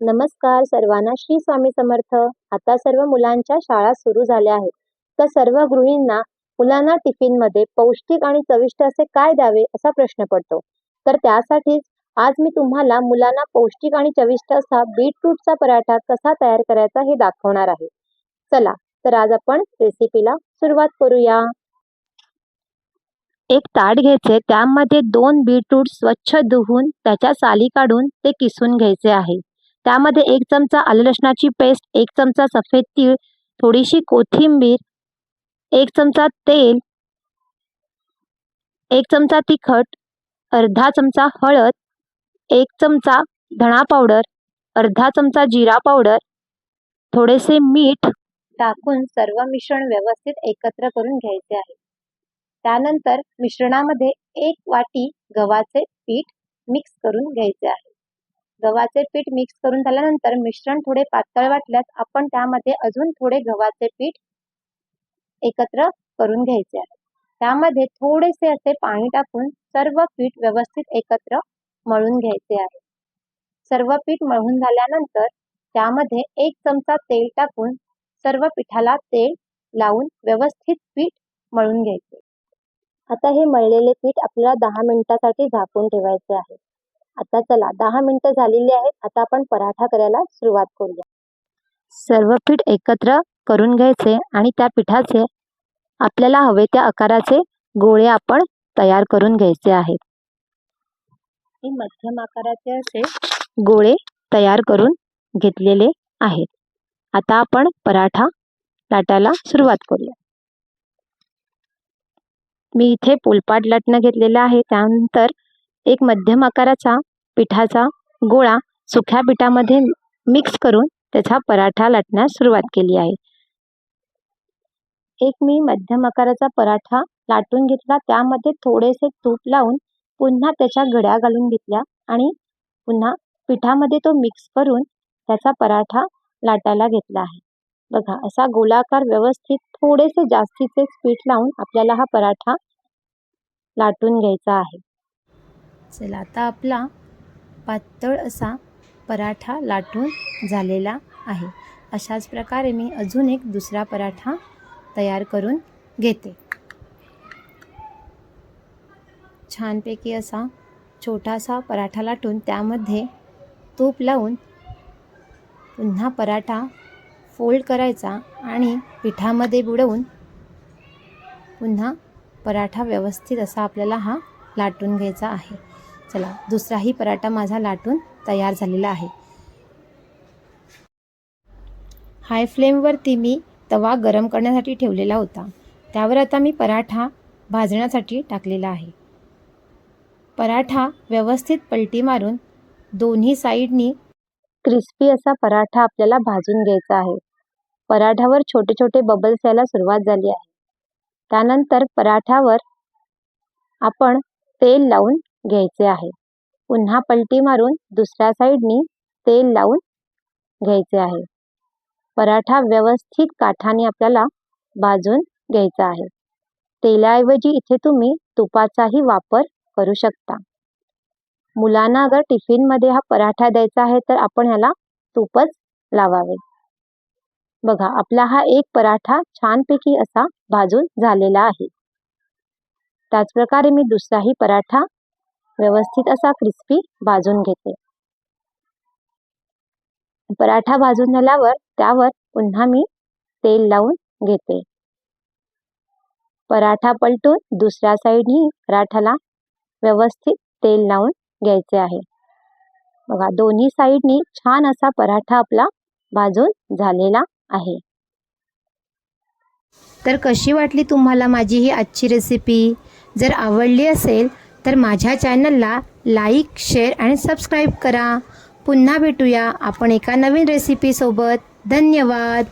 नमस्कार सर्वांना श्री स्वामी समर्थ. आता सर्व मुलांच्या शाळा सुरू झाल्या आहेत. तर सर्व गृहिणींना मुलांना टिफिनमध्ये पौष्टिक आणि चविष्ट असे काय द्यावे असा प्रश्न पडतो. तर त्यासाठीच आज मी तुम्हाला मुलांना पौष्टिक आणि चविष्ट असा बीटरूटचा पराठा कसा तयार करायचा हे दाखवणार आहे. चला तर आज आपण रेसिपीला सुरुवात करूया. एक ताट घ्यायचे त्यामध्ये दोन बीटरूट स्वच्छ धुवून त्याच्या साली काढून ते किसून घ्यायचे आहे. त्यामध्ये एक चमचा आलं लसणाची पेस्ट एक चमचा सफेद तीळ थोडीशी कोथिंबीर एक चमचा तेल एक चमचा तिखट अर्धा चमचा हळद एक चमचा धणा पावडर अर्धा चमचा जिरा पावडर थोडेसे मीठ टाकून सर्व मिश्रण व्यवस्थित एकत्र करून घ्यायचे आहे. त्यानंतर मिश्रणामध्ये एक वाटी गव्हाचे पीठ मिक्स करून घ्यायचे आहे. गव्हाचे पीठ मिक्स करून झाल्यानंतर मिश्रण थोडे पातळ वाटल्यास आपण त्यामध्ये अजून थोडे गव्हाचे पीठ एकत्र करून घ्यायचे आहे. त्यामध्ये थोडेसे असे पाणी टाकून सर्व पीठ व्यवस्थित एकत्र मळून घ्यायचे आहे. सर्व पीठ मळून झाल्यानंतर त्यामध्ये एक चमचा तेल टाकून सर्व पिठाला तेल लावून व्यवस्थित पीठ मळून घ्यायचे. आता हे मळलेले पीठ आपल्याला दहा मिनिटासाठी झाकून ठेवायचे आहे. आता चला दहा मिनिटं झालेली आहेत. आता आपण पराठा करायला सुरुवात करूया. सर्व पीठ एकत्र करून घ्यायचे आणि त्या पिठाचे आपल्याला हवे त्या आकाराचे गोळे आपण तयार करून घ्यायचे आहेत. मध्यम आकाराचे असे गोळे तयार करून घेतलेले आहेत. आता आपण पराठा लाटायला सुरुवात करूया. मी इथे पोलपाट लाटणं घेतलेलं आहे. त्यानंतर एक मध्यम आकाराचा पिठाचा गोळा सुक्या पिठामध्ये मिक्स करून त्याचा पराठा लाटण्यास सुरुवात केली आहे. एक मी मध्यम आकाराचा पराठा लाटून घेतला. त्यामध्ये थोडेसे तूप लावून पुन्हा त्याच्या घड्या घालून घेतल्या आणि पुन्हा पिठामध्ये तो मिक्स करून त्याचा पराठा लाटायला घेतला आहे. बघा असा गोलाकार व्यवस्थित थोडेसे जास्तीचे पीठ लावून आपल्याला हा पराठा लाटून घ्यायचा आहे. चला आता आपला पातळ असा पराठा लाटून झालेला आहे. अशाच प्रकारे मी अजून एक दुसरा पराठा तयार करून घेते. छानपैकी असा छोटासा पराठा लाटून त्यामध्ये तूप लावून पुन्हा पराठा फोल्ड करायचा आणि पिठामध्ये बुडवून पुन्हा पराठा व्यवस्थित असा आपल्याला हा लाटून घ्यायचा आहे. चला दुसराही पराठा माझा लाटून तयार झालेला आहे. हाय फ्लेमवरती मी तवा गरम करण्यासाठी ठेवलेला होता. त्यावर आता मी पराठा भाजण्यासाठी टाकलेला आहे. पराठा व्यवस्थित पलटी मारून दोन्ही साईडनी क्रिस्पी असा पराठा आपल्याला भाजून घ्यायचा आहे. पराठ्यावर छोटे छोटे बबल्स यायला सुरुवात झाली आहे. त्यानंतर पराठ्यावर आपण तेल लावून घ्यायचे आहे. पुन्हा पलटी मारून दुसऱ्या साईडनी तेल लावून घ्यायचे आहे. पराठा व्यवस्थित काठाने आपल्याला भाजून घ्यायचा आहे. तेलाऐवजी इथे तुम्ही तुपाचाही वापर करू शकता. मुलांना अगर टिफिनमध्ये हा पराठा द्यायचा आहे तर आपण ह्याला तूपच लावावे. बघा आपला हा एक पराठा छानपैकी असा भाजून झालेला आहे. त्याचप्रकारे मी दुसराही पराठा व्यवस्थित असा क्रिस्पी भाजून घेते. पराठा भाजून झाल्यावर त्यावर पुन्हा मी तेल लावून घेते. पराठा पलटून दुसऱ्या साईडनी पराठाला व्यवस्थित तेल लावून घ्यायचे आहे. बघा दोन्ही साईडनी छान असा पराठा आपला भाजून झालेला आहे. तर कशी वाटली तुम्हाला माझी ही आजची रेसिपी जर आवडली असेल तर माझ्या चॅनलला लाईक शेअर आणि सबस्क्राईब करा. पुन्हा भेटूया आपण एका नवीन रेसिपीसोबत धन्यवाद.